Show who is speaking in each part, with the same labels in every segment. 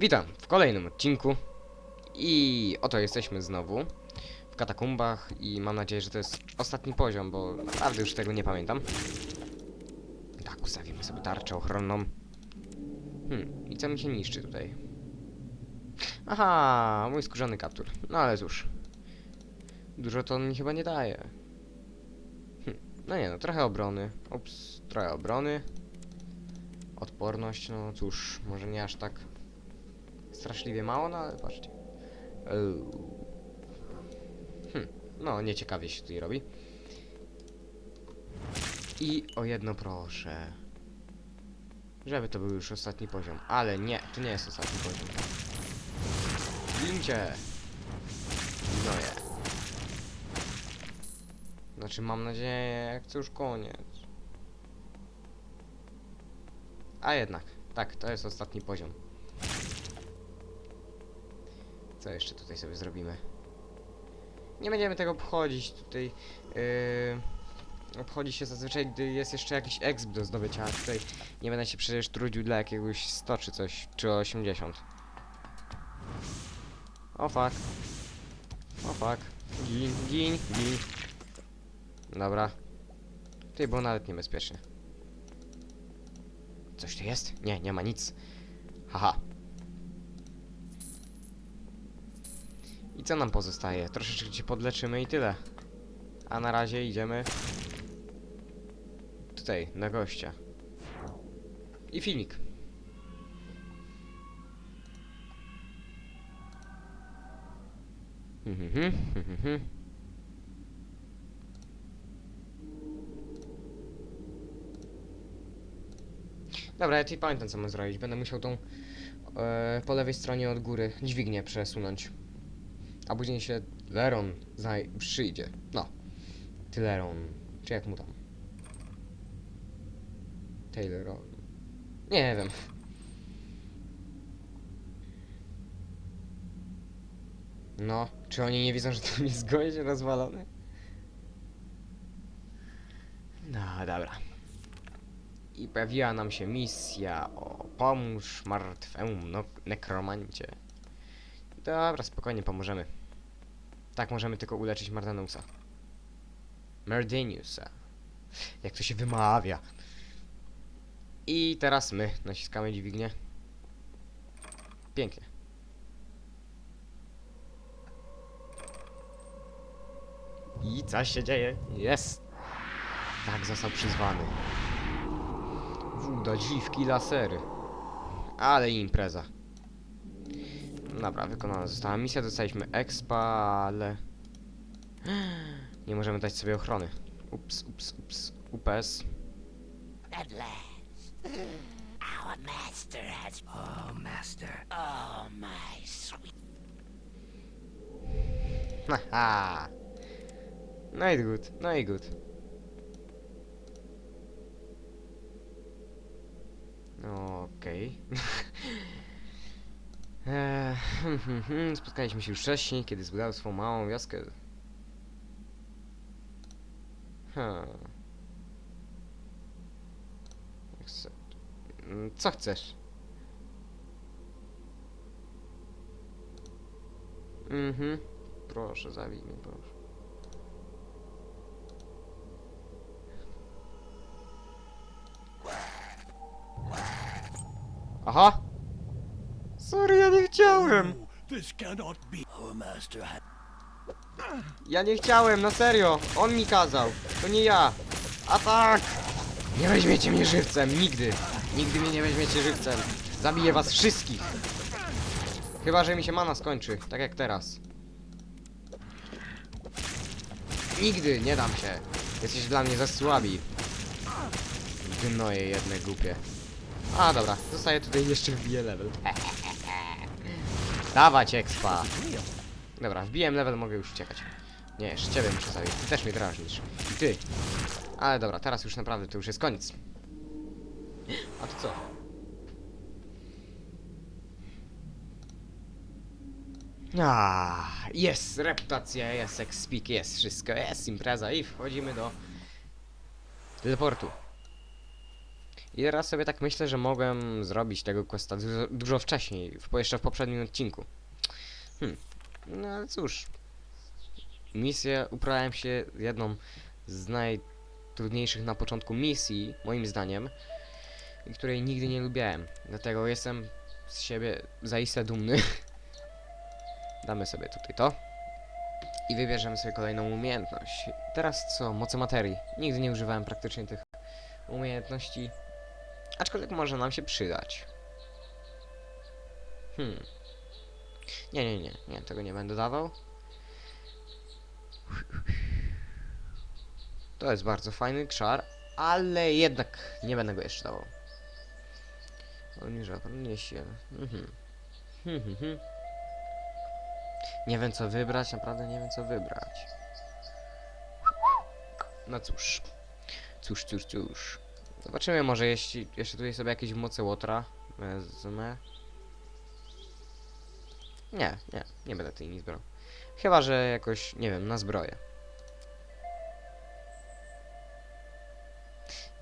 Speaker 1: Witam w kolejnym odcinku i oto jesteśmy znowu w katakumbach i mam nadzieję, że to jest ostatni poziom, bo naprawdę już tego nie pamiętam. Tak, ustawimy sobie tarczę ochronną. Hmm, i co mi się niszczy tutaj? Aha, mój skórzany kaptur. No ale cóż. Dużo to on mi chyba nie daje. Hm, no nie no, trochę obrony. Ups, trochę obrony. Odporność, no cóż, może nie aż tak straszliwie mało, no ale patrzcie. Eee. Hm, no nieciekawie się tutaj robi. I o jedno proszę. Żeby to był już ostatni poziom. Ale nie, to nie jest ostatni poziom. Gincie! Gnoje. Znaczy mam nadzieję, jak to już koniec. A jednak, tak, to jest ostatni poziom. Co jeszcze tutaj sobie zrobimy? Nie będziemy tego obchodzić tutaj. Yy, obchodzi się zazwyczaj, gdy jest jeszcze jakiś exp do zdobycia, a tutaj nie będę się przecież trudził dla jakiegoś 100 czy coś, czy 80. O fuck. O fuck. Gin, gin, gin. Dobra. Tutaj było nawet niebezpiecznie. Coś tu jest? Nie, nie ma nic. Haha. I co nam pozostaje? Troszeczkę się podleczymy i tyle. A na razie idziemy tutaj, na gościa. I filmik. Mhm, mhm, mhm. Dobra, ja tutaj pamiętam co mam zrobić. Będę musiał tą e, po lewej stronie od góry dźwignię przesunąć. A później się Leron zaj przyjdzie. No. Tyleron. Czy jak mu tam? Tayloron. Nie wiem. No, czy oni nie widzą, że tam jest gość rozwalony? No, dobra. I pojawiła nam się misja o pomóż martwemu no, nekromancie. Dobra, spokojnie pomożemy. Tak możemy tylko uleczyć Mardanusa. Merdeniusa. Jak to się wymawia. I teraz my naciskamy dźwignię. Pięknie. I co się dzieje? Jest! Tak został przyzwany. Woda, dziwki, lasery. Ale impreza. Dobra, wykonana została misja, dostaliśmy expa, ale... Nie możemy dać sobie ochrony. Ups, ups, ups, ups.
Speaker 2: At last, our master has. Oh, master. Oh, my sweet.
Speaker 1: Haha. No i good, no i good. Okej. Eee, Spotkaliśmy się już wcześniej, kiedy zbudował swą małą wioskę. Hmm. Mm, Co chcesz? Mhm. Proszę, zabij mnie, proszę. Aha! Sorry, ja nie chciałem!
Speaker 2: This cannot be. Our master has.
Speaker 1: Ja nie chciałem, na serio! On mi kazał, to nie ja! A tak! Nie weźmiecie mnie żywcem, nigdy! Nigdy mnie nie weźmiecie żywcem! Zabiję was wszystkich! Chyba, że mi się mana skończy, tak jak teraz. Nigdy, nie dam się! Jesteś dla mnie za słabi. Gnoje jedne głupie. A, dobra, zostaje tutaj jeszcze wbiję level. Dawać expa! Dobra, wbiłem level, mogę już uciekać. Nie, jeszcze ciebie muszę zabić. Ty też mnie drażnisz. I ty. Ale dobra, teraz już naprawdę to już jest koniec. A to co? Ah, jest reputacja, jest expik, jest wszystko, jest impreza i wchodzimy do teleportu. I teraz sobie tak myślę, że mogłem zrobić tego questa dużo, dużo wcześniej, w, jeszcze w poprzednim odcinku. Hmm. No ale cóż. Misję uprawiałem się jedną z najtrudniejszych na początku misji, moim zdaniem, której nigdy nie lubiałem. Dlatego jestem z siebie zaiste dumny. Damy sobie tutaj to. I wybierzemy sobie kolejną umiejętność. Teraz co? Moce materii. Nigdy nie używałem praktycznie tych umiejętności. Aczkolwiek może nam się przydać. Hmm. Nie, nie, nie, nie, tego nie będę dawał. To jest bardzo fajny czar, ale jednak nie będę go jeszcze dawał. Obniża się. Mhm. Hmm. Nie wiem co wybrać, naprawdę nie wiem co wybrać. No cóż. Cóż, cóż, cóż. Zobaczymy może jeśli jeszcze tutaj sobie jakieś moce łotra wezmę. Nie, nie, nie będę tej nic brał. Chyba, że jakoś, nie wiem, na zbroję.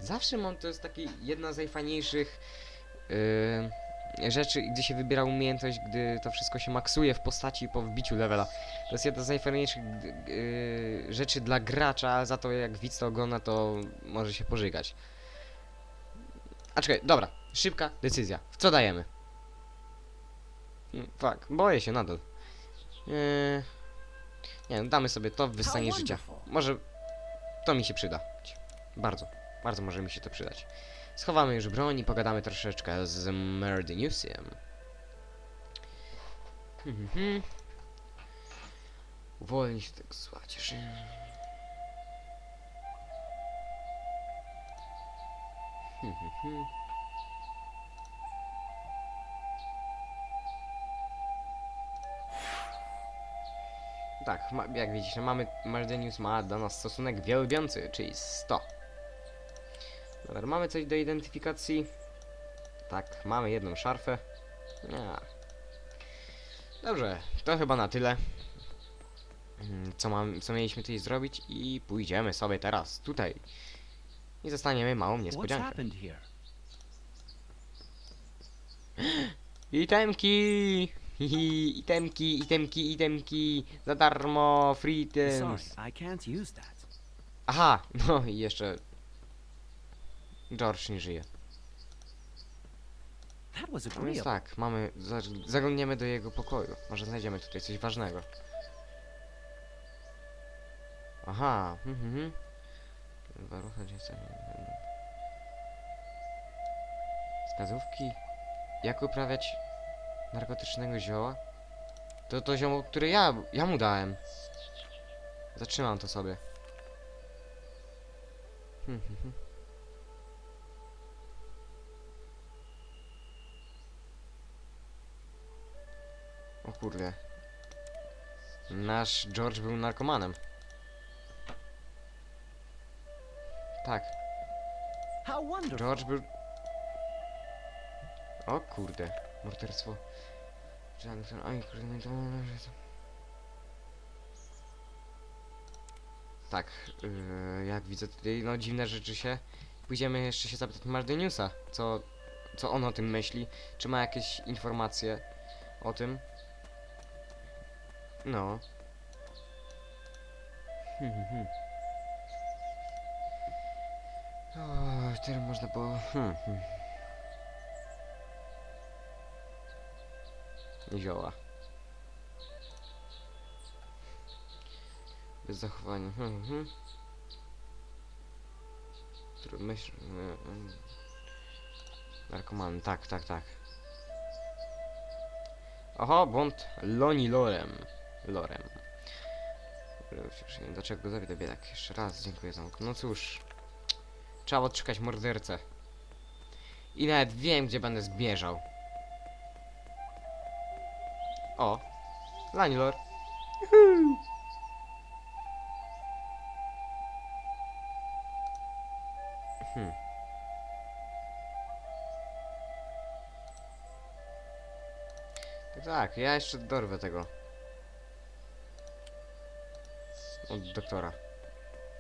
Speaker 1: Zawsze mam, to jest taki jedna z najfajniejszych yy, rzeczy, gdy się wybiera umiejętność, gdy to wszystko się maksuje w postaci po wbiciu levela. To jest jedna z najfajniejszych yy, rzeczy dla gracza, za to jak widz to ogląda, to może się pożygać. A czekaj, dobra, szybka decyzja. W co dajemy? Mm, Tak, boję się nadal. Yy, nie, no, damy sobie to w wystanie życia. Może to mi się przyda. Bardzo, bardzo może mi się to przydać. Schowamy już broń i pogadamy troszeczkę z Merdiniusiem. Hmm. Uwolnić tak słuchajcie. Tak, jak widzicie, mamy Merdenius ma do nas stosunek wielbiący, czyli 100. Dobra, mamy coś do identyfikacji. Tak, mamy jedną szarfę. Ja. Dobrze, to chyba na tyle. Mm, Co, mam, co mieliśmy tutaj zrobić i pójdziemy sobie teraz tutaj. I zostaniemy małą niespodziankę. Itemki! Hihi, itemki, itemki, itemki, za darmo, free items. Aha, no i jeszcze George nie żyje. No więc tak, mamy, za- zaglądniemy do jego pokoju. Może znajdziemy tutaj coś ważnego. Aha, mhm, mhm. Warucha dziecka. Wskazówki. Jak uprawiać narkotycznego zioła? To to zioło, które ja, ja mu dałem. Zatrzymam to sobie. Hmm, hmm, hmm. O kurde. Nasz George był narkomanem. Tak,
Speaker 2: How wonderful.
Speaker 1: George był... O kurde, morderstwo. Johnson, oj kurde, no to... Tak, yy, jak widzę tutaj, no dziwne rzeczy się. Pójdziemy jeszcze się zapytać Mardeniusa, co, co on o tym myśli. Czy ma jakieś informacje o tym? No. Hmm, hmm, hmm. O, teraz można było... Hmm, hmm. Zioła. Bez zachowania. Hmm, hmm. Myśl... mm, mm. Narkoman, tak, tak, tak. Oho, błąd Loni Lorem. Lorem. Dlaczego go zabiję biedak? Jeszcze raz, dziękuję za No cóż. Trzeba odszukać mordercę. I nawet wiem, gdzie będę zbieżał. O! Lanilor. Hmm. Tak, tak, ja jeszcze dorwę tego. Od doktora.